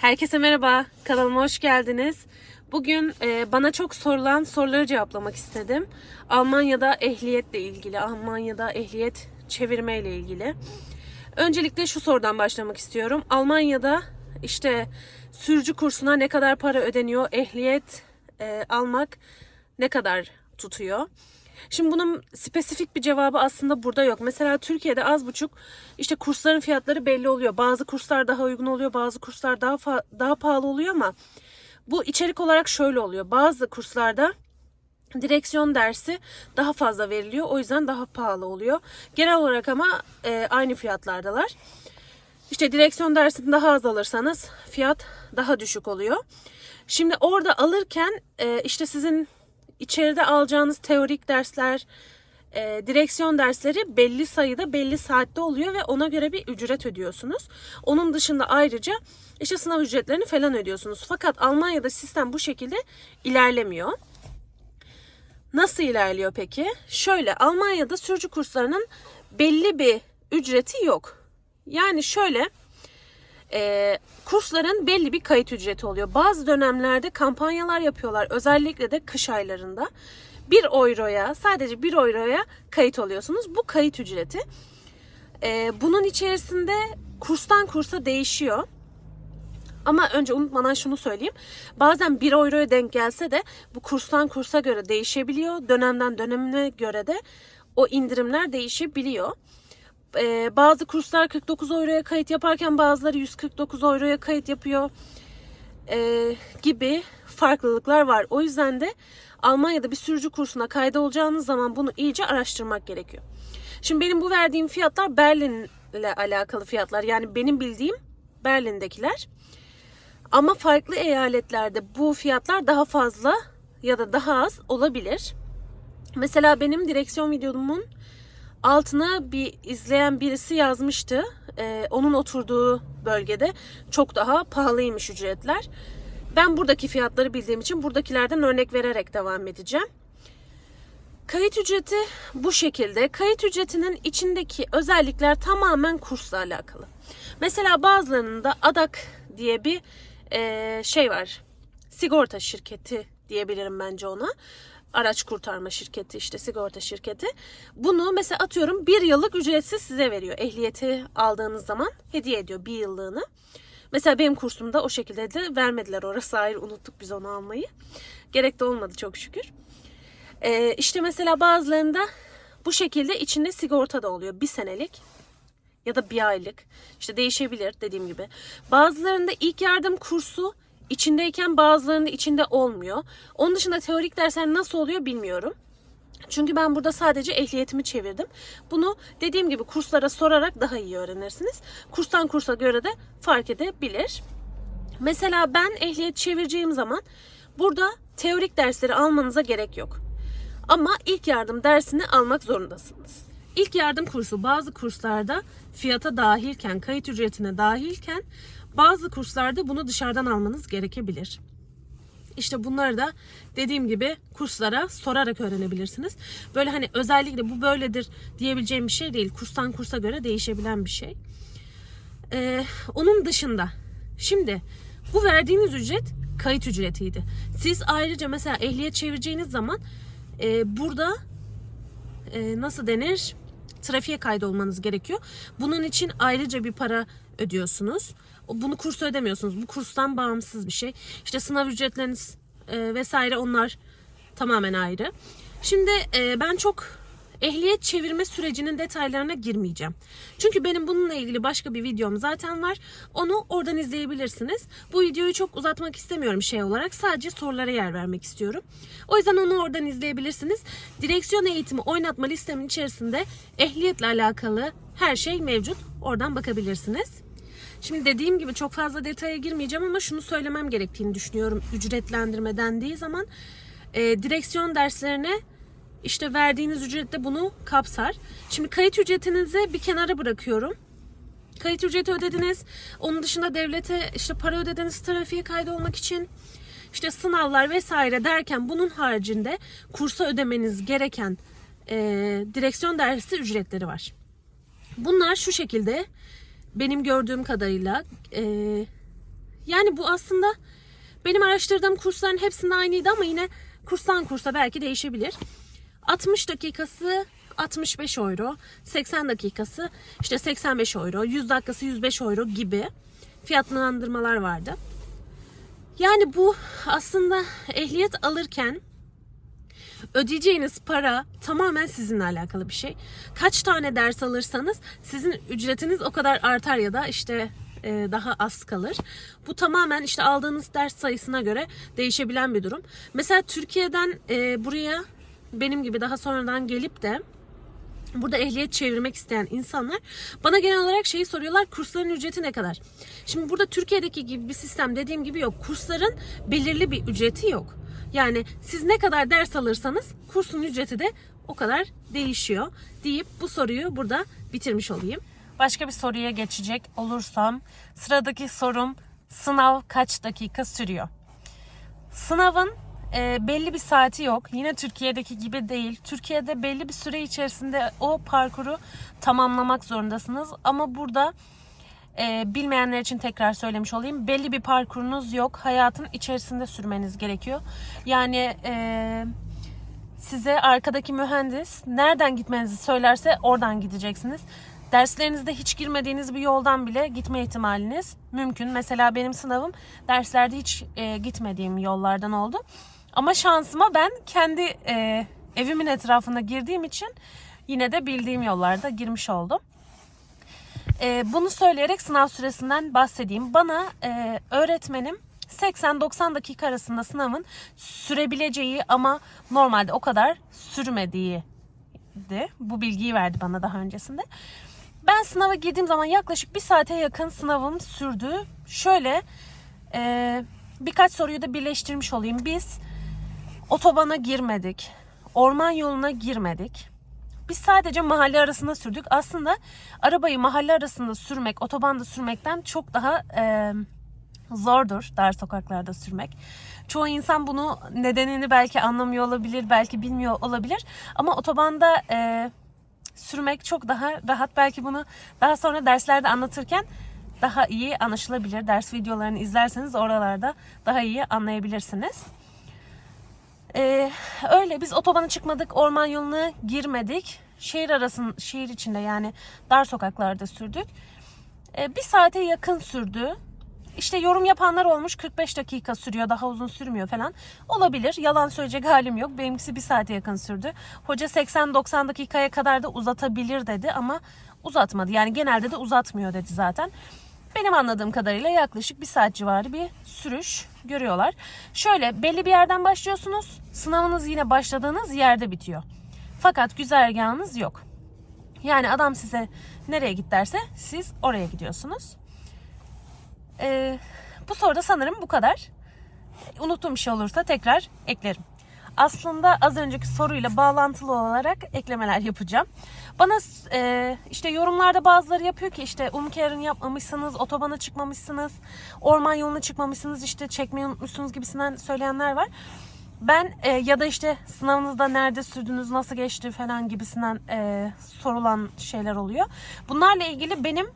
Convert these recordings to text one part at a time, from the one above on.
Herkese merhaba, kanalıma hoş geldiniz. Bugün e, bana çok sorulan soruları cevaplamak istedim. Almanya'da ehliyetle ilgili, Almanya'da ehliyet çevirme ile ilgili. Öncelikle şu sorudan başlamak istiyorum. Almanya'da işte sürücü kursuna ne kadar para ödeniyor, ehliyet e, almak ne kadar tutuyor? Şimdi bunun spesifik bir cevabı aslında burada yok. Mesela Türkiye'de az buçuk işte kursların fiyatları belli oluyor. Bazı kurslar daha uygun oluyor, bazı kurslar daha daha pahalı oluyor ama bu içerik olarak şöyle oluyor. Bazı kurslarda direksiyon dersi daha fazla veriliyor. O yüzden daha pahalı oluyor. Genel olarak ama e, aynı fiyatlardalar. İşte direksiyon dersini daha az alırsanız fiyat daha düşük oluyor. Şimdi orada alırken e, işte sizin içeride alacağınız teorik dersler, e, direksiyon dersleri belli sayıda, belli saatte oluyor ve ona göre bir ücret ödüyorsunuz. Onun dışında ayrıca işte sınav ücretlerini falan ödüyorsunuz. Fakat Almanya'da sistem bu şekilde ilerlemiyor. Nasıl ilerliyor peki? Şöyle Almanya'da sürücü kurslarının belli bir ücreti yok. Yani şöyle e, kursların belli bir kayıt ücreti oluyor. Bazı dönemlerde kampanyalar yapıyorlar. Özellikle de kış aylarında. 1 euroya sadece 1 euroya kayıt oluyorsunuz. Bu kayıt ücreti. E, bunun içerisinde kurstan kursa değişiyor. Ama önce unutmadan şunu söyleyeyim. Bazen 1 euroya denk gelse de bu kurstan kursa göre değişebiliyor. Dönemden dönemine göre de o indirimler değişebiliyor. Ee, bazı kurslar 49 euroya kayıt yaparken bazıları 149 euroya kayıt yapıyor Ee, gibi farklılıklar var. O yüzden de Almanya'da bir sürücü kursuna kaydolacağınız zaman bunu iyice araştırmak gerekiyor. Şimdi benim bu verdiğim fiyatlar Berlin'le alakalı fiyatlar. Yani benim bildiğim Berlin'dekiler. Ama farklı eyaletlerde bu fiyatlar daha fazla ya da daha az olabilir. Mesela benim direksiyon videomun altına bir izleyen birisi yazmıştı. Ee, onun oturduğu bölgede çok daha pahalıymış ücretler. Ben buradaki fiyatları bildiğim için buradakilerden örnek vererek devam edeceğim. Kayıt ücreti bu şekilde. Kayıt ücretinin içindeki özellikler tamamen kursla alakalı. Mesela bazılarında ADAK diye bir e, şey var. Sigorta şirketi diyebilirim bence ona. Araç kurtarma şirketi işte sigorta şirketi. Bunu mesela atıyorum bir yıllık ücretsiz size veriyor. Ehliyeti aldığınız zaman hediye ediyor bir yıllığını. Mesela benim kursumda o şekilde de vermediler. Orası ayrı unuttuk biz onu almayı. Gerek de olmadı çok şükür. Ee, işte mesela bazılarında bu şekilde içinde sigorta da oluyor. Bir senelik ya da bir aylık. İşte değişebilir dediğim gibi. Bazılarında ilk yardım kursu içindeyken bazılarında içinde olmuyor. Onun dışında teorik dersler nasıl oluyor bilmiyorum. Çünkü ben burada sadece ehliyetimi çevirdim. Bunu dediğim gibi kurslara sorarak daha iyi öğrenirsiniz. Kurstan kursa göre de fark edebilir. Mesela ben ehliyet çevireceğim zaman burada teorik dersleri almanıza gerek yok. Ama ilk yardım dersini almak zorundasınız. İlk yardım kursu bazı kurslarda fiyata dahilken, kayıt ücretine dahilken bazı kurslarda bunu dışarıdan almanız gerekebilir. İşte bunları da dediğim gibi kurslara sorarak öğrenebilirsiniz. Böyle hani özellikle bu böyledir diyebileceğim bir şey değil. Kurstan kursa göre değişebilen bir şey. Ee, onun dışında şimdi bu verdiğiniz ücret kayıt ücretiydi. Siz ayrıca mesela ehliyet çevireceğiniz zaman e, burada e, nasıl denir? Trafiğe kaydolmanız gerekiyor. Bunun için ayrıca bir para ödüyorsunuz. Bunu kursa ödemiyorsunuz. Bu kurstan bağımsız bir şey. İşte sınav ücretleriniz e, vesaire onlar tamamen ayrı. Şimdi e, ben çok ehliyet çevirme sürecinin detaylarına girmeyeceğim. Çünkü benim bununla ilgili başka bir videom zaten var. Onu oradan izleyebilirsiniz. Bu videoyu çok uzatmak istemiyorum şey olarak. Sadece sorulara yer vermek istiyorum. O yüzden onu oradan izleyebilirsiniz. Direksiyon eğitimi oynatma listemin içerisinde ehliyetle alakalı her şey mevcut. Oradan bakabilirsiniz. Şimdi dediğim gibi çok fazla detaya girmeyeceğim ama şunu söylemem gerektiğini düşünüyorum. Ücretlendirme dendiği zaman e, direksiyon derslerine işte verdiğiniz ücret de bunu kapsar. Şimdi kayıt ücretinizi bir kenara bırakıyorum. Kayıt ücreti ödediniz. Onun dışında devlete işte para ödediniz trafiğe kaydolmak için. İşte sınavlar vesaire derken bunun haricinde kursa ödemeniz gereken e, direksiyon dersi ücretleri var. Bunlar şu şekilde benim gördüğüm kadarıyla e, yani bu aslında benim araştırdığım kursların hepsinde aynıydı ama yine kurstan kursa belki değişebilir. 60 dakikası 65 euro, 80 dakikası işte 85 euro, 100 dakikası 105 euro gibi fiyatlandırmalar vardı. Yani bu aslında ehliyet alırken ödeyeceğiniz para tamamen sizinle alakalı bir şey. Kaç tane ders alırsanız sizin ücretiniz o kadar artar ya da işte e, daha az kalır. Bu tamamen işte aldığınız ders sayısına göre değişebilen bir durum. Mesela Türkiye'den e, buraya benim gibi daha sonradan gelip de burada ehliyet çevirmek isteyen insanlar bana genel olarak şeyi soruyorlar kursların ücreti ne kadar? Şimdi burada Türkiye'deki gibi bir sistem dediğim gibi yok. Kursların belirli bir ücreti yok. Yani siz ne kadar ders alırsanız kursun ücreti de o kadar değişiyor deyip bu soruyu burada bitirmiş olayım. Başka bir soruya geçecek olursam sıradaki sorum sınav kaç dakika sürüyor? Sınavın e, belli bir saati yok. Yine Türkiye'deki gibi değil. Türkiye'de belli bir süre içerisinde o parkuru tamamlamak zorundasınız. Ama burada e, bilmeyenler için tekrar söylemiş olayım. Belli bir parkurunuz yok. Hayatın içerisinde sürmeniz gerekiyor. Yani e, size arkadaki mühendis nereden gitmenizi söylerse oradan gideceksiniz. Derslerinizde hiç girmediğiniz bir yoldan bile gitme ihtimaliniz mümkün. Mesela benim sınavım derslerde hiç e, gitmediğim yollardan oldu. Ama şansıma ben kendi e, evimin etrafına girdiğim için yine de bildiğim yollarda girmiş oldum. E, bunu söyleyerek sınav süresinden bahsedeyim. Bana e, öğretmenim 80-90 dakika arasında sınavın sürebileceği ama normalde o kadar sürmediği de bu bilgiyi verdi bana daha öncesinde. Ben sınava girdiğim zaman yaklaşık bir saate yakın sınavım sürdü. Şöyle e, birkaç soruyu da birleştirmiş olayım. Biz otobana girmedik. Orman yoluna girmedik. Biz sadece mahalle arasında sürdük. Aslında arabayı mahalle arasında sürmek, otobanda sürmekten çok daha e, zordur dar sokaklarda sürmek. Çoğu insan bunu nedenini belki anlamıyor olabilir, belki bilmiyor olabilir. Ama otobanda e, sürmek çok daha rahat. Belki bunu daha sonra derslerde anlatırken daha iyi anlaşılabilir. Ders videolarını izlerseniz oralarda daha iyi anlayabilirsiniz. Ee, öyle biz otobana çıkmadık, orman yoluna girmedik. Şehir arasın, şehir içinde yani dar sokaklarda sürdük. Ee, bir saate yakın sürdü. İşte yorum yapanlar olmuş 45 dakika sürüyor daha uzun sürmüyor falan. Olabilir yalan söyleyecek halim yok. Benimkisi bir saate yakın sürdü. Hoca 80-90 dakikaya kadar da uzatabilir dedi ama uzatmadı. Yani genelde de uzatmıyor dedi zaten. Benim anladığım kadarıyla yaklaşık bir saat civarı bir sürüş görüyorlar. Şöyle belli bir yerden başlıyorsunuz. Sınavınız yine başladığınız yerde bitiyor. Fakat güzergahınız yok. Yani adam size nereye git derse siz oraya gidiyorsunuz. Ee, bu soruda sanırım bu kadar. Unuttuğum bir şey olursa tekrar eklerim. Aslında az önceki soruyla bağlantılı olarak eklemeler yapacağım. Bana e, işte yorumlarda bazıları yapıyor ki işte Umker'in yapmamışsınız, otobana çıkmamışsınız, orman yoluna çıkmamışsınız, işte çekmeyi unutmuşsunuz gibisinden söyleyenler var. Ben e, ya da işte sınavınızda nerede sürdünüz, nasıl geçti falan gibisinden e, sorulan şeyler oluyor. Bunlarla ilgili benim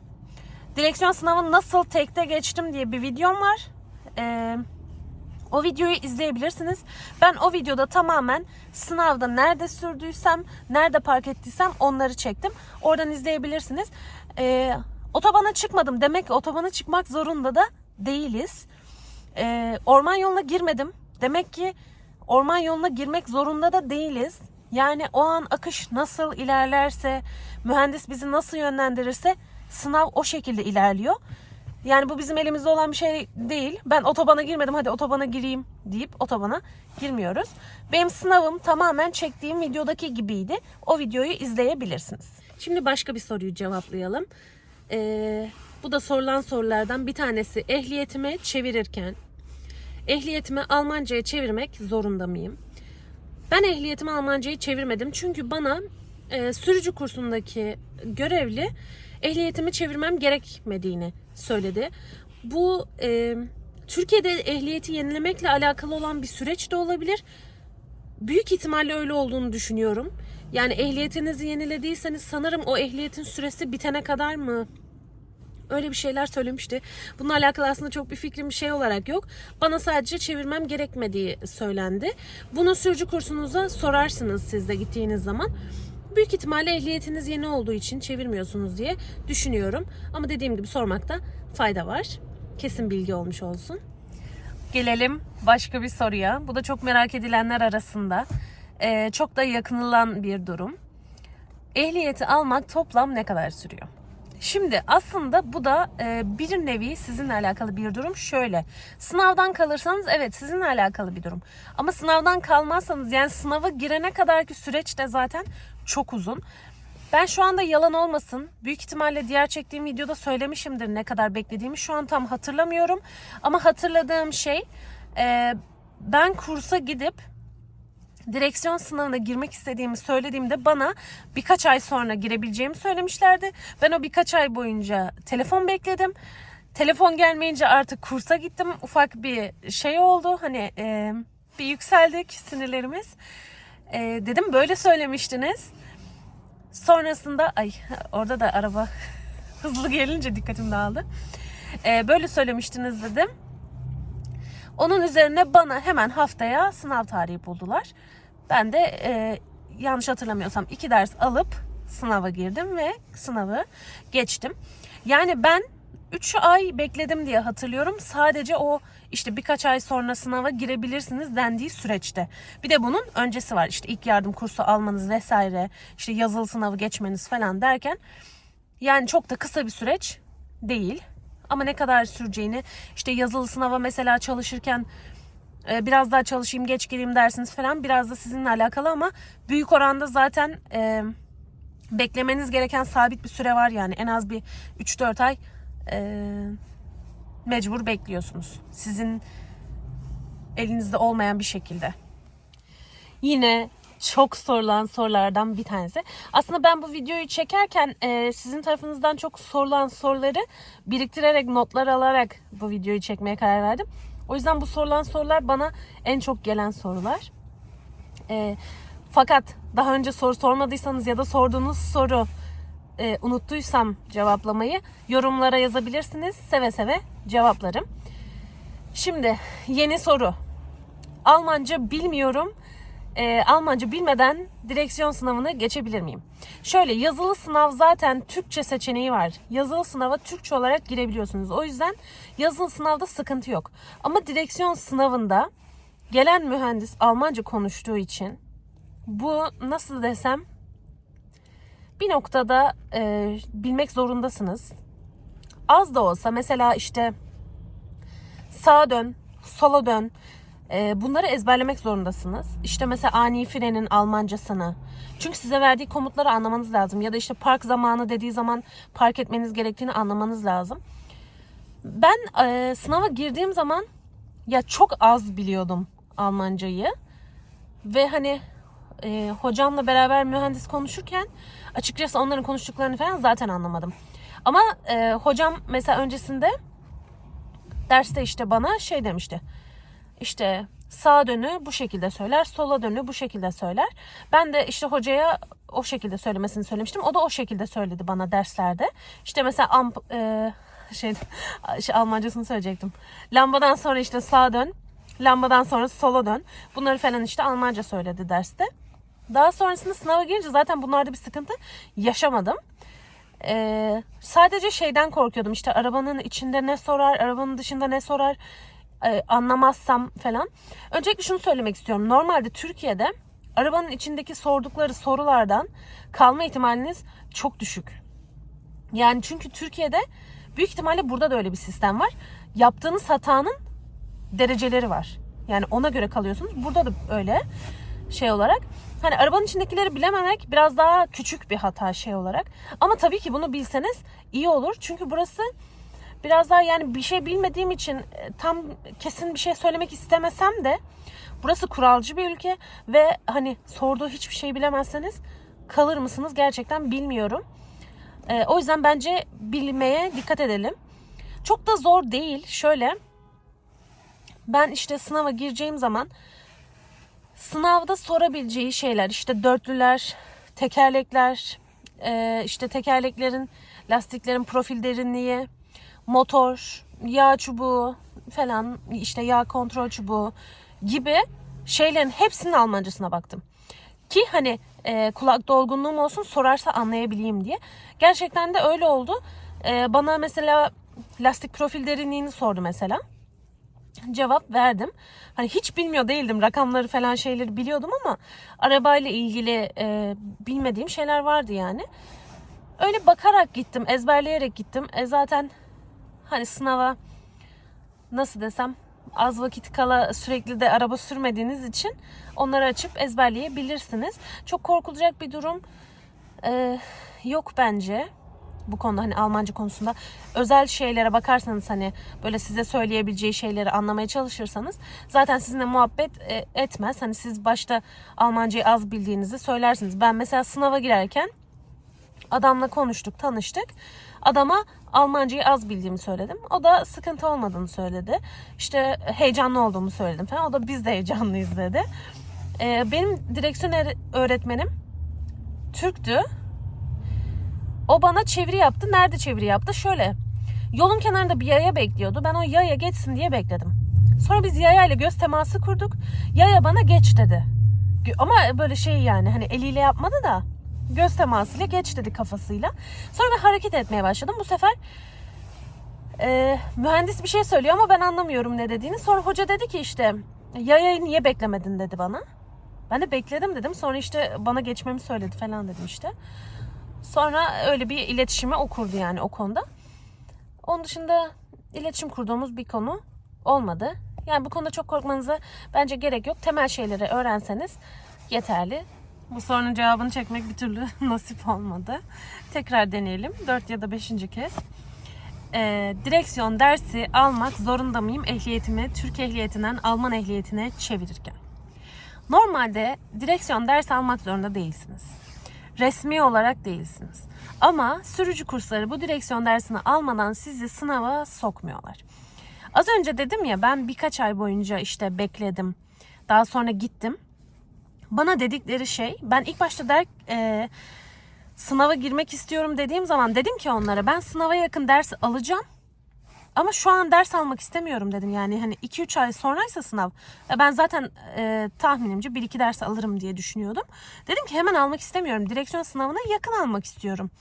direksiyon sınavını nasıl tekte geçtim diye bir videom var. Eee o videoyu izleyebilirsiniz. Ben o videoda tamamen sınavda nerede sürdüysem, nerede park ettiysem onları çektim. Oradan izleyebilirsiniz. Ee, otobana çıkmadım. Demek ki otobana çıkmak zorunda da değiliz. Ee, orman yoluna girmedim. Demek ki orman yoluna girmek zorunda da değiliz. Yani o an akış nasıl ilerlerse, mühendis bizi nasıl yönlendirirse sınav o şekilde ilerliyor. Yani bu bizim elimizde olan bir şey değil. Ben otobana girmedim hadi otobana gireyim deyip otobana girmiyoruz. Benim sınavım tamamen çektiğim videodaki gibiydi. O videoyu izleyebilirsiniz. Şimdi başka bir soruyu cevaplayalım. Ee, bu da sorulan sorulardan bir tanesi ehliyetimi çevirirken ehliyetimi Almanca'ya çevirmek zorunda mıyım? Ben ehliyetimi Almanca'ya çevirmedim çünkü bana e, sürücü kursundaki görevli ehliyetimi çevirmem gerekmediğini söyledi. Bu e, Türkiye'de ehliyeti yenilemekle alakalı olan bir süreç de olabilir. Büyük ihtimalle öyle olduğunu düşünüyorum. Yani ehliyetinizi yenilediyseniz sanırım o ehliyetin süresi bitene kadar mı Öyle bir şeyler söylemişti. Bununla alakalı aslında çok bir fikrim şey olarak yok. Bana sadece çevirmem gerekmediği söylendi. Bunu sürücü kursunuza sorarsınız siz de gittiğiniz zaman. Büyük ihtimalle ehliyetiniz yeni olduğu için çevirmiyorsunuz diye düşünüyorum. Ama dediğim gibi sormakta fayda var. Kesin bilgi olmuş olsun. Gelelim başka bir soruya. Bu da çok merak edilenler arasında. Ee, çok da yakınılan bir durum. Ehliyeti almak toplam ne kadar sürüyor? Şimdi aslında bu da e, bir nevi sizinle alakalı bir durum. Şöyle sınavdan kalırsanız evet sizinle alakalı bir durum. Ama sınavdan kalmazsanız yani sınava girene kadarki süreç de zaten çok uzun. Ben şu anda yalan olmasın. Büyük ihtimalle diğer çektiğim videoda söylemişimdir ne kadar beklediğimi. Şu an tam hatırlamıyorum. Ama hatırladığım şey e, ben kursa gidip direksiyon sınavına girmek istediğimi söylediğimde bana birkaç ay sonra girebileceğimi söylemişlerdi. Ben o birkaç ay boyunca telefon bekledim. Telefon gelmeyince artık kursa gittim. Ufak bir şey oldu. Hani e, bir yükseldik sinirlerimiz. E, dedim böyle söylemiştiniz. Sonrasında ay orada da araba hızlı gelince dikkatim dağıldı. E, böyle söylemiştiniz dedim. Onun üzerine bana hemen haftaya sınav tarihi buldular. Ben de e, yanlış hatırlamıyorsam iki ders alıp sınava girdim ve sınavı geçtim. Yani ben 3 ay bekledim diye hatırlıyorum. Sadece o işte birkaç ay sonra sınava girebilirsiniz dendiği süreçte. Bir de bunun öncesi var. İşte ilk yardım kursu almanız vesaire, işte yazılı sınavı geçmeniz falan derken yani çok da kısa bir süreç değil. Ama ne kadar süreceğini işte yazılı sınava mesela çalışırken e, biraz daha çalışayım geç gireyim dersiniz falan biraz da sizinle alakalı ama büyük oranda zaten e, beklemeniz gereken sabit bir süre var yani en az bir 3-4 ay e, mecbur bekliyorsunuz. Sizin elinizde olmayan bir şekilde. Yine çok sorulan sorulardan bir tanesi. Aslında ben bu videoyu çekerken e, sizin tarafınızdan çok sorulan soruları biriktirerek notlar alarak bu videoyu çekmeye karar verdim. O yüzden bu sorulan sorular bana en çok gelen sorular. E, fakat daha önce soru sormadıysanız ya da sorduğunuz soru e, unuttuysam cevaplamayı yorumlara yazabilirsiniz. Seve seve cevaplarım. Şimdi yeni soru. Almanca bilmiyorum. E, Almanca bilmeden direksiyon sınavını geçebilir miyim? Şöyle yazılı sınav zaten Türkçe seçeneği var. Yazılı sınava Türkçe olarak girebiliyorsunuz. O yüzden yazılı sınavda sıkıntı yok. Ama direksiyon sınavında gelen mühendis Almanca konuştuğu için bu nasıl desem bir noktada e, bilmek zorundasınız. Az da olsa mesela işte sağa dön, sola dön. E, bunları ezberlemek zorundasınız. İşte mesela ani frenin Almancasını. Çünkü size verdiği komutları anlamanız lazım. Ya da işte park zamanı dediği zaman park etmeniz gerektiğini anlamanız lazım. Ben e, sınava girdiğim zaman ya çok az biliyordum Almancayı. Ve hani e, hocamla beraber mühendis konuşurken açıkçası onların konuştuklarını falan zaten anlamadım. Ama e, hocam mesela öncesinde derste işte bana şey demişti. İşte sağa dönü bu şekilde söyler, sola dönü bu şekilde söyler. Ben de işte hocaya o şekilde söylemesini söylemiştim. O da o şekilde söyledi bana derslerde. İşte mesela amp, e, şey, şey Almancasını söyleyecektim. Lambadan sonra işte sağa dön, lambadan sonra sola dön. Bunları falan işte Almanca söyledi derste. Daha sonrasında sınava girince zaten bunlarda bir sıkıntı yaşamadım. Ee, sadece şeyden korkuyordum işte arabanın içinde ne sorar, arabanın dışında ne sorar e, anlamazsam falan. Öncelikle şunu söylemek istiyorum. Normalde Türkiye'de arabanın içindeki sordukları sorulardan kalma ihtimaliniz çok düşük. Yani çünkü Türkiye'de büyük ihtimalle burada da öyle bir sistem var. Yaptığınız hatanın dereceleri var. Yani ona göre kalıyorsunuz. Burada da öyle şey olarak. Hani arabanın içindekileri bilememek biraz daha küçük bir hata şey olarak. Ama tabii ki bunu bilseniz iyi olur. Çünkü burası biraz daha yani bir şey bilmediğim için e, tam kesin bir şey söylemek istemesem de burası kuralcı bir ülke ve hani sorduğu hiçbir şey bilemezseniz kalır mısınız gerçekten bilmiyorum. Ee, o yüzden bence bilmeye dikkat edelim. Çok da zor değil. Şöyle ben işte sınava gireceğim zaman sınavda sorabileceği şeyler işte dörtlüler, tekerlekler, e, işte tekerleklerin, lastiklerin profil derinliği, motor, yağ çubuğu falan işte yağ kontrol çubuğu gibi şeylerin hepsinin Almancasına baktım. Ki hani e, kulak dolgunluğum olsun sorarsa anlayabileyim diye. Gerçekten de öyle oldu. E, bana mesela lastik profil derinliğini sordu mesela. Cevap verdim. Hani hiç bilmiyor değildim rakamları falan şeyleri biliyordum ama arabayla ilgili e, bilmediğim şeyler vardı yani. Öyle bakarak gittim, ezberleyerek gittim. E zaten hani sınava nasıl desem az vakit kala sürekli de araba sürmediğiniz için onları açıp ezberleyebilirsiniz. Çok korkulacak bir durum e, yok bence bu konuda hani Almanca konusunda özel şeylere bakarsanız hani böyle size söyleyebileceği şeyleri anlamaya çalışırsanız zaten sizinle muhabbet e, etmez. Hani siz başta Almancayı az bildiğinizi söylersiniz. Ben mesela sınava girerken adamla konuştuk, tanıştık. Adama Almancayı az bildiğimi söyledim. O da sıkıntı olmadığını söyledi. İşte heyecanlı olduğumu söyledim falan. O da biz de heyecanlıyız dedi. Ee, benim direksiyon öğretmenim Türktü. O bana çeviri yaptı. Nerede çeviri yaptı? Şöyle. Yolun kenarında bir yaya bekliyordu. Ben o yaya geçsin diye bekledim. Sonra biz yaya ile göz teması kurduk. Yaya bana geç dedi. Ama böyle şey yani hani eliyle yapmadı da göz temasıyla geç dedi kafasıyla. Sonra ben hareket etmeye başladım. Bu sefer e, mühendis bir şey söylüyor ama ben anlamıyorum ne dediğini. Sonra hoca dedi ki işte yayayı niye beklemedin dedi bana. Ben de bekledim dedim. Sonra işte bana geçmemi söyledi falan dedim işte. Sonra öyle bir iletişime o kurdu yani o konuda. Onun dışında iletişim kurduğumuz bir konu olmadı. Yani bu konuda çok korkmanıza bence gerek yok. Temel şeyleri öğrenseniz yeterli. Bu sorunun cevabını çekmek bir türlü nasip olmadı. Tekrar deneyelim. 4 ya da 5. kez. Ee, direksiyon dersi almak zorunda mıyım ehliyetimi Türk ehliyetinden Alman ehliyetine çevirirken? Normalde direksiyon dersi almak zorunda değilsiniz. Resmi olarak değilsiniz. Ama sürücü kursları bu direksiyon dersini almadan sizi sınava sokmuyorlar. Az önce dedim ya ben birkaç ay boyunca işte bekledim. Daha sonra gittim. Bana dedikleri şey ben ilk başta der e, sınava girmek istiyorum dediğim zaman dedim ki onlara ben sınava yakın ders alacağım. Ama şu an ders almak istemiyorum dedim. Yani hani 2-3 ay sonraysa sınav. Ya Ben zaten e, tahminimce 1-2 ders alırım diye düşünüyordum. Dedim ki hemen almak istemiyorum. Direksiyon sınavına yakın almak istiyorum.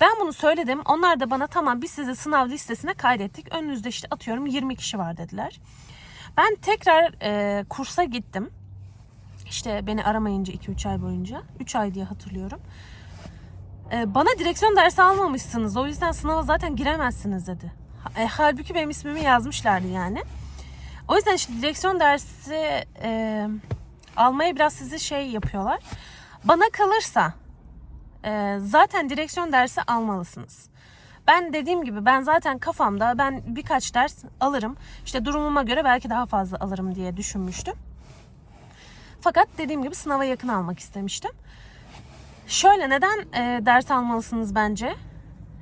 Ben bunu söyledim. Onlar da bana tamam biz sizi sınav listesine kaydettik. Önünüzde işte atıyorum 20 kişi var dediler. Ben tekrar e, kursa gittim. İşte beni aramayınca 2-3 ay boyunca. 3 ay diye hatırlıyorum. E, bana direksiyon dersi almamışsınız. O yüzden sınava zaten giremezsiniz dedi. E, halbuki benim ismimi yazmışlardı yani. O yüzden işte direksiyon dersi e, almaya biraz sizi şey yapıyorlar. Bana kalırsa e, zaten direksiyon dersi almalısınız. Ben dediğim gibi ben zaten kafamda ben birkaç ders alırım. İşte durumuma göre belki daha fazla alırım diye düşünmüştüm. Fakat dediğim gibi sınava yakın almak istemiştim. Şöyle neden e, ders almalısınız bence?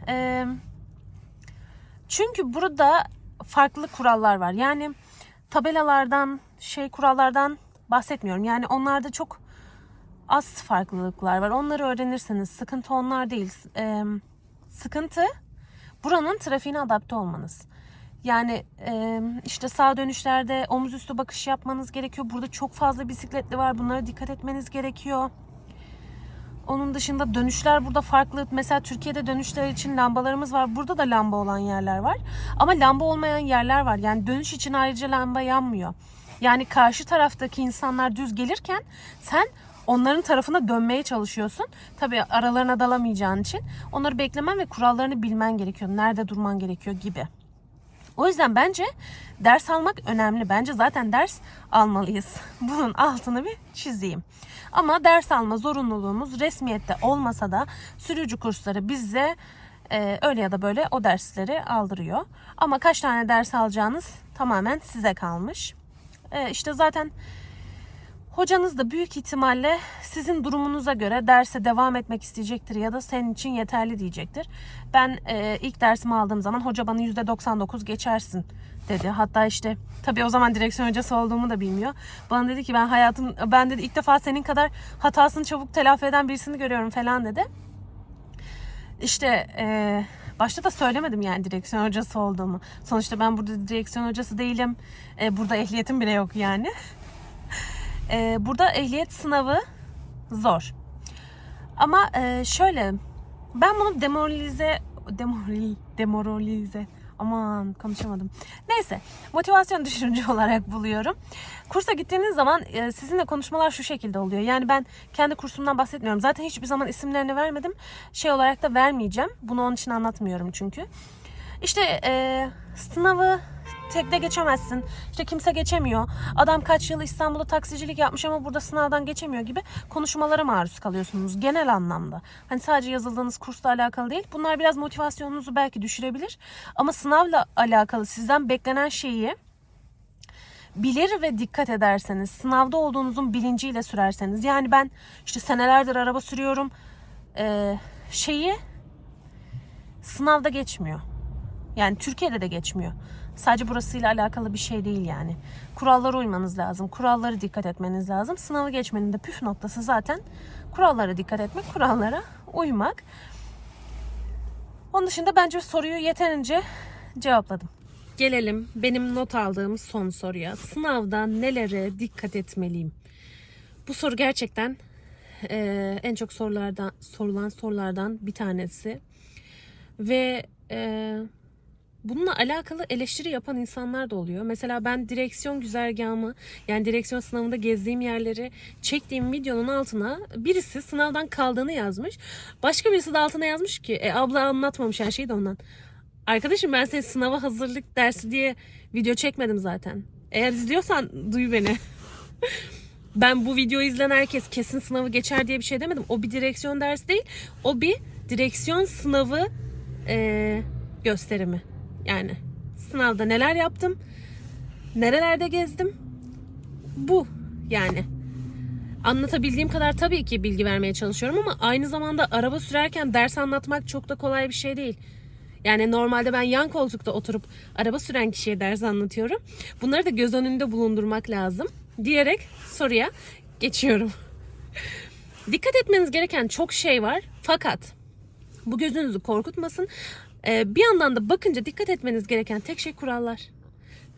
E, çünkü burada farklı kurallar var. Yani tabelalardan, şey kurallardan bahsetmiyorum. Yani onlarda çok az farklılıklar var. Onları öğrenirseniz sıkıntı onlar değil. Ee, sıkıntı buranın trafiğine adapte olmanız. Yani e, işte sağ dönüşlerde omuz üstü bakış yapmanız gerekiyor. Burada çok fazla bisikletli var. Bunlara dikkat etmeniz gerekiyor. Onun dışında dönüşler burada farklı. Mesela Türkiye'de dönüşler için lambalarımız var. Burada da lamba olan yerler var. Ama lamba olmayan yerler var. Yani dönüş için ayrıca lamba yanmıyor. Yani karşı taraftaki insanlar düz gelirken sen onların tarafına dönmeye çalışıyorsun. Tabii aralarına dalamayacağın için onları beklemen ve kurallarını bilmen gerekiyor. Nerede durman gerekiyor gibi. O yüzden bence ders almak önemli. Bence zaten ders almalıyız. Bunun altını bir çizeyim. Ama ders alma zorunluluğumuz resmiyette olmasa da sürücü kursları bize e, öyle ya da böyle o dersleri aldırıyor. Ama kaç tane ders alacağınız tamamen size kalmış. E, işte zaten Hocanız da büyük ihtimalle sizin durumunuza göre derse devam etmek isteyecektir ya da senin için yeterli diyecektir. Ben e, ilk dersimi aldığım zaman hoca bana %99 geçersin dedi. Hatta işte tabii o zaman direksiyon hocası olduğumu da bilmiyor. Bana dedi ki ben hayatım ben dedi ilk defa senin kadar hatasını çabuk telafi eden birisini görüyorum falan dedi. İşte e, Başta da söylemedim yani direksiyon hocası olduğumu. Sonuçta ben burada direksiyon hocası değilim. E, burada ehliyetim bile yok yani. E, burada ehliyet sınavı zor. Ama e, şöyle ben bunu demoralize demoral, demoralize aman konuşamadım. Neyse motivasyon düşürücü olarak buluyorum. Kursa gittiğiniz zaman e, sizinle konuşmalar şu şekilde oluyor. Yani ben kendi kursumdan bahsetmiyorum. Zaten hiçbir zaman isimlerini vermedim. Şey olarak da vermeyeceğim. Bunu onun için anlatmıyorum çünkü. İşte e, sınavı tekte geçemezsin. İşte kimse geçemiyor. Adam kaç yıl İstanbul'da taksicilik yapmış ama burada sınavdan geçemiyor gibi konuşmalara maruz kalıyorsunuz genel anlamda. Hani sadece yazıldığınız kursla alakalı değil. Bunlar biraz motivasyonunuzu belki düşürebilir. Ama sınavla alakalı sizden beklenen şeyi bilir ve dikkat ederseniz, sınavda olduğunuzun bilinciyle sürerseniz. Yani ben işte senelerdir araba sürüyorum. Ee, şeyi sınavda geçmiyor. Yani Türkiye'de de geçmiyor. Sadece burasıyla alakalı bir şey değil yani. Kurallara uymanız lazım. Kurallara dikkat etmeniz lazım. Sınavı geçmenin de püf noktası zaten kurallara dikkat etmek, kurallara uymak. Onun dışında bence soruyu yeterince cevapladım. Gelelim benim not aldığım son soruya. Sınavda nelere dikkat etmeliyim? Bu soru gerçekten eee, en çok sorulardan sorulan sorulardan bir tanesi. Ve eee Bununla alakalı eleştiri yapan insanlar da oluyor. Mesela ben direksiyon güzergahımı yani direksiyon sınavında gezdiğim yerleri çektiğim videonun altına birisi sınavdan kaldığını yazmış. Başka birisi de altına yazmış ki e, abla anlatmamış her şeyi de ondan. Arkadaşım ben senin sınava hazırlık dersi diye video çekmedim zaten. Eğer izliyorsan duy beni. ben bu videoyu izleyen herkes kesin sınavı geçer diye bir şey demedim. O bir direksiyon dersi değil. O bir direksiyon sınavı eee, gösterimi. Yani sınavda neler yaptım, nerelerde gezdim. Bu yani. Anlatabildiğim kadar tabii ki bilgi vermeye çalışıyorum ama aynı zamanda araba sürerken ders anlatmak çok da kolay bir şey değil. Yani normalde ben yan koltukta oturup araba süren kişiye ders anlatıyorum. Bunları da göz önünde bulundurmak lazım diyerek soruya geçiyorum. Dikkat etmeniz gereken çok şey var fakat bu gözünüzü korkutmasın. Ee, bir yandan da bakınca dikkat etmeniz gereken tek şey kurallar.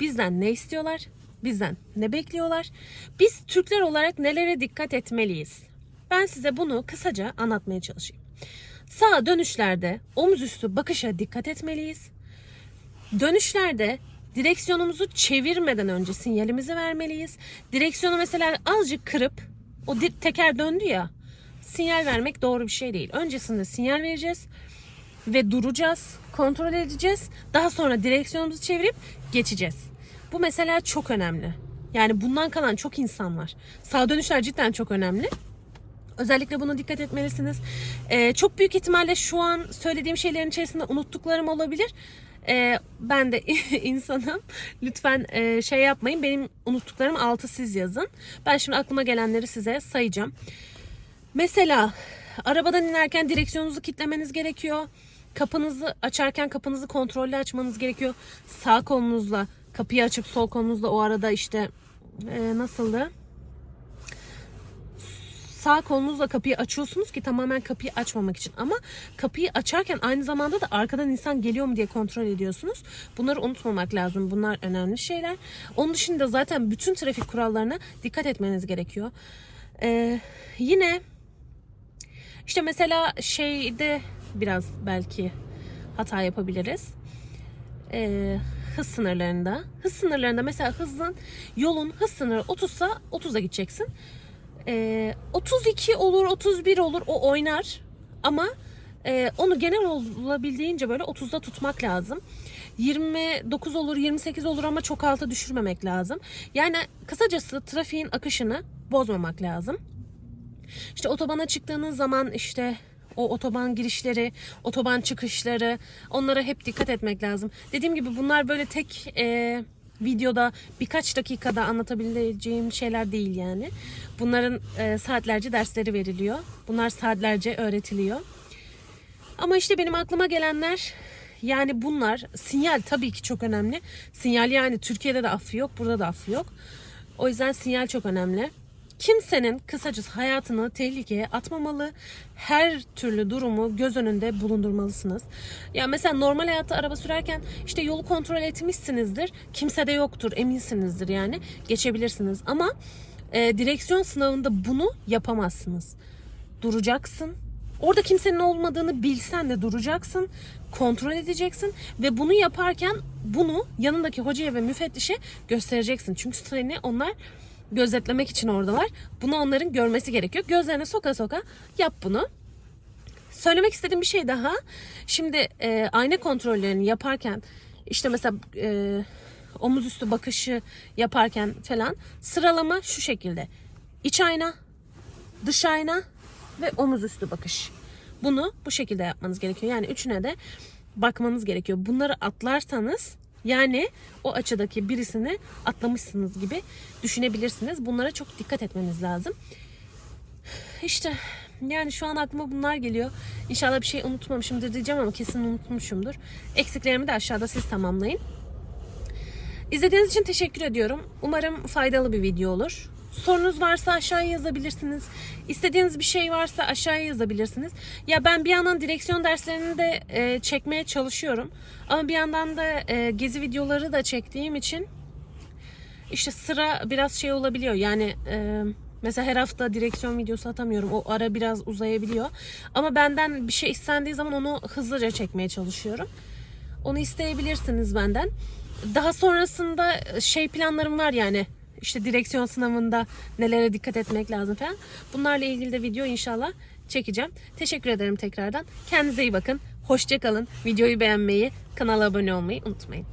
Bizden ne istiyorlar? Bizden ne bekliyorlar? Biz Türkler olarak nelere dikkat etmeliyiz? Ben size bunu kısaca anlatmaya çalışayım. Sağ dönüşlerde omuzüstü bakışa dikkat etmeliyiz. Dönüşlerde direksiyonumuzu çevirmeden önce sinyalimizi vermeliyiz. Direksiyonu mesela azıcık kırıp o teker döndü ya sinyal vermek doğru bir şey değil. Öncesinde sinyal vereceğiz ve duracağız, kontrol edeceğiz. Daha sonra direksiyonumuzu çevirip geçeceğiz. Bu mesela çok önemli. Yani bundan kalan çok insan var. Sağ dönüşler cidden çok önemli. Özellikle buna dikkat etmelisiniz. Ee, çok büyük ihtimalle şu an söylediğim şeylerin içerisinde unuttuklarım olabilir. Ee, ben de insanım. Lütfen e, şey yapmayın. Benim unuttuklarım altı siz yazın. Ben şimdi aklıma gelenleri size sayacağım. Mesela arabadan inerken direksiyonunuzu kilitlemeniz gerekiyor. Kapınızı açarken kapınızı kontrollü açmanız gerekiyor. Sağ kolunuzla kapıyı açıp sol kolunuzla o arada işte e, nasıldı? Sağ kolunuzla kapıyı açıyorsunuz ki tamamen kapıyı açmamak için. Ama kapıyı açarken aynı zamanda da arkadan insan geliyor mu diye kontrol ediyorsunuz. Bunları unutmamak lazım. Bunlar önemli şeyler. Onun dışında zaten bütün trafik kurallarına dikkat etmeniz gerekiyor. Ee, yine işte mesela şeyde biraz belki hata yapabiliriz. Ee, hız sınırlarında. Hız sınırlarında mesela hızın yolun hız sınırı 30'sa 30'a gideceksin. Ee, 32 olur, 31 olur o oynar. Ama e, onu genel olabildiğince böyle 30'da tutmak lazım. 29 olur, 28 olur ama çok alta düşürmemek lazım. Yani kısacası trafiğin akışını bozmamak lazım. İşte otobana çıktığınız zaman işte o otoban girişleri, otoban çıkışları onlara hep dikkat etmek lazım. Dediğim gibi bunlar böyle tek e, videoda birkaç dakikada anlatabileceğim şeyler değil yani. Bunların e, saatlerce dersleri veriliyor. Bunlar saatlerce öğretiliyor. Ama işte benim aklıma gelenler yani bunlar sinyal tabii ki çok önemli. Sinyal yani Türkiye'de de affı yok, burada da affı yok. O yüzden sinyal çok önemli. Kimsenin kısacası hayatını tehlikeye atmamalı. Her türlü durumu göz önünde bulundurmalısınız. Ya mesela normal hayatta araba sürerken işte yolu kontrol etmişsinizdir. Kimse de yoktur eminsinizdir yani. Geçebilirsiniz ama e, direksiyon sınavında bunu yapamazsınız. Duracaksın. Orada kimsenin olmadığını bilsen de duracaksın. Kontrol edeceksin ve bunu yaparken bunu yanındaki hocaya ve müfettişe göstereceksin. Çünkü seni onlar gözetlemek için oradalar. Bunu onların görmesi gerekiyor. Gözlerine soka soka yap bunu. Söylemek istediğim bir şey daha. Şimdi e, ayna kontrollerini yaparken işte mesela e, omuz üstü bakışı yaparken falan sıralama şu şekilde. İç ayna, dış ayna ve omuz üstü bakış. Bunu bu şekilde yapmanız gerekiyor. Yani üçüne de bakmanız gerekiyor. Bunları atlarsanız yani o açıdaki birisini atlamışsınız gibi düşünebilirsiniz. Bunlara çok dikkat etmeniz lazım. İşte yani şu an aklıma bunlar geliyor. İnşallah bir şey unutmamışımdır diyeceğim ama kesin unutmuşumdur. Eksiklerimi de aşağıda siz tamamlayın. İzlediğiniz için teşekkür ediyorum. Umarım faydalı bir video olur. Sorunuz varsa aşağıya yazabilirsiniz. İstediğiniz bir şey varsa aşağıya yazabilirsiniz. Ya ben bir yandan direksiyon derslerini de e, çekmeye çalışıyorum. Ama bir yandan da e, gezi videoları da çektiğim için işte sıra biraz şey olabiliyor. Yani e, mesela her hafta direksiyon videosu atamıyorum. O ara biraz uzayabiliyor. Ama benden bir şey istendiği zaman onu hızlıca çekmeye çalışıyorum. Onu isteyebilirsiniz benden. Daha sonrasında şey planlarım var yani. İşte direksiyon sınavında nelere dikkat etmek lazım falan. Bunlarla ilgili de video inşallah çekeceğim. Teşekkür ederim tekrardan. Kendinize iyi bakın. Hoşça kalın. Videoyu beğenmeyi, kanala abone olmayı unutmayın.